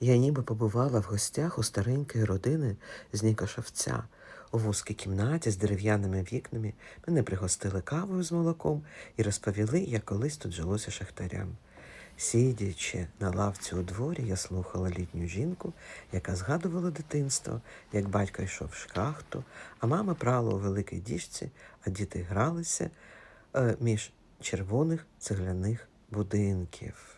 Я ніби побувала в гостях у старенької родини з Нікошевця. У вузькій кімнаті з дерев'яними вікнами мене пригостили кавою з молоком і розповіли, як колись тут жилося шахтарям. Сидячи на лавці у дворі, я слухала літню жінку, яка згадувала дитинство, як батько йшов в шахту, а мама прала у великій діжці, а діти гралися е, між червоних цегляних будинків.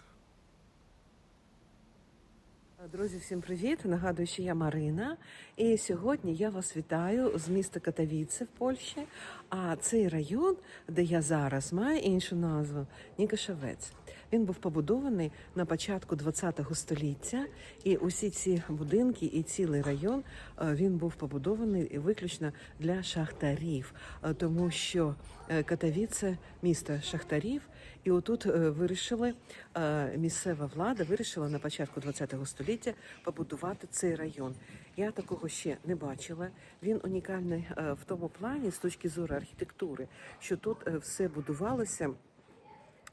Друзі, всім привіт! Нагадую, що я Марина. І сьогодні я вас вітаю з міста Катавіце в Польщі. А цей район, де я зараз, має іншу назву Нікошевець. Він був побудований на початку ХХ століття, і усі ці будинки і цілий район е, він був побудований виключно для шахтарів, е, тому що е, Катавіце місто шахтарів, і отут вирішили місцева влада вирішила на початку ХХ століття побудувати цей район. Я такого ще не бачила. Він унікальний е, в тому плані з точки зору архітектури, що тут е, все будувалося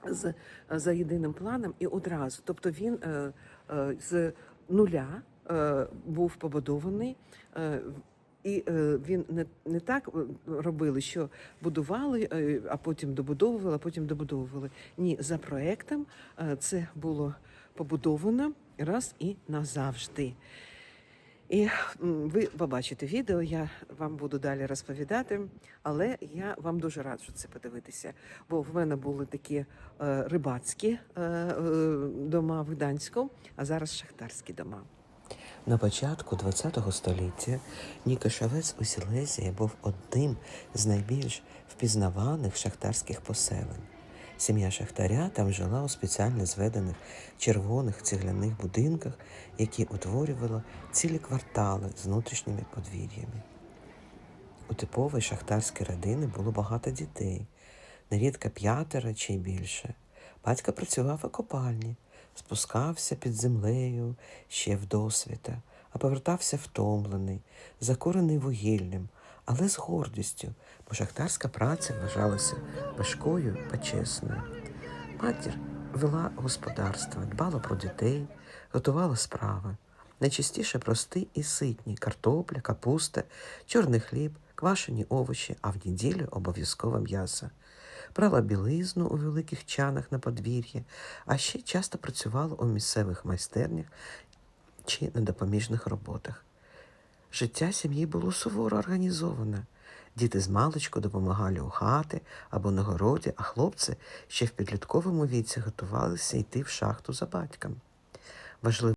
з за єдиним планом і одразу. Тобто він е, з нуля був побудований. І е, він не, не так робили, що будували, е, а потім добудовували, а потім добудовували. Ні, за проектом е, це було побудовано раз і назавжди. І ви побачите відео, я вам буду далі розповідати, але я вам дуже раджу це подивитися. Бо в мене були такі е, рибацькі е, е, дома в Гданську, а зараз шахтарські дома. На початку ХХ століття Нікошевець у Сілезії був одним з найбільш впізнаваних шахтарських поселень. Сім'я шахтаря там жила у спеціально зведених червоних цегляних будинках, які утворювали цілі квартали з внутрішніми подвір'ями. У типової шахтарської родини було багато дітей, нерідко п'ятеро чи більше. Батько працював у копальні, спускався під землею ще в досвіта, а повертався втомлений, закурений вугіллям, але з гордістю, бо шахтарська праця вважалася важкою та чесною. Матір вела господарство, дбала про дітей, готувала справи. Найчастіше прості і ситні картопля, капуста, чорний хліб, квашені овочі, а в неділю обов'язково м'ясо. Прала білизну у великих чанах на подвір'ї, а ще часто працювала у місцевих майстернях чи на допоміжних роботах. Життя сім'ї було суворо організоване. Діти з маличку допомагали у хати або на городі, а хлопці ще в підлітковому віці готувалися йти в шахту за батьком. Важливо